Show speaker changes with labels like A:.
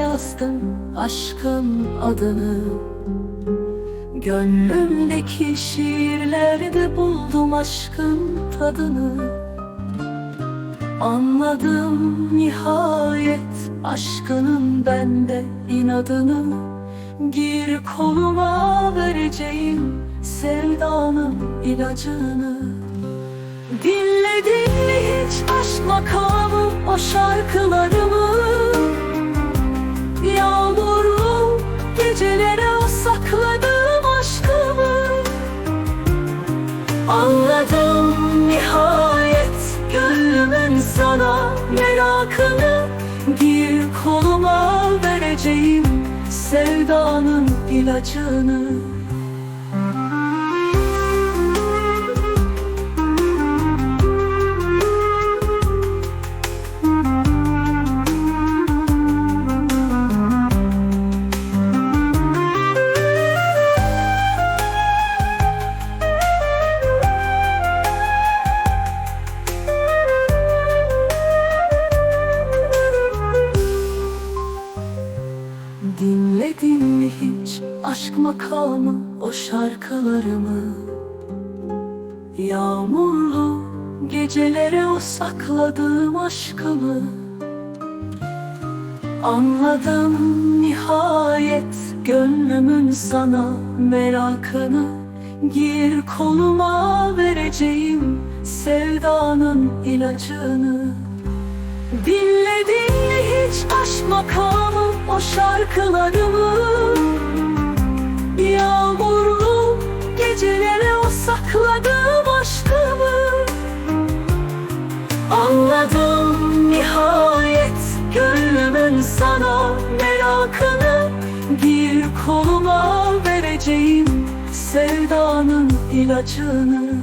A: yazdım aşkın adını. Gönlümdeki şiirlerde buldum aşkın tadını. Anladım nihayet aşkının bende inadını. Gir koluma vereceğim sevdanın ilacını. Dinledin mi hiç aşk makamı o şarkılarımı gecelere o sakladığım aşkımı. Anladım nihayet gönlümün sana merakını. Gir koluma vereceğim sevdanın ilacını Dinledin mi hiç aşk makamı o şarkılarımı? Yağmurlu gecelere o sakladığım aşkımı? Anladım nihayet gönlümün sana merakını. Gir koluma vereceğim sevdanın ilacını. Dinledin mi hiç aşk makamı o şarkılarımı. Yağmurlu gecelere o sakladığım aşkımı. Anladım nihayet gönlümün sana merakını. Gir koluma vereceğim sevdanın ilacını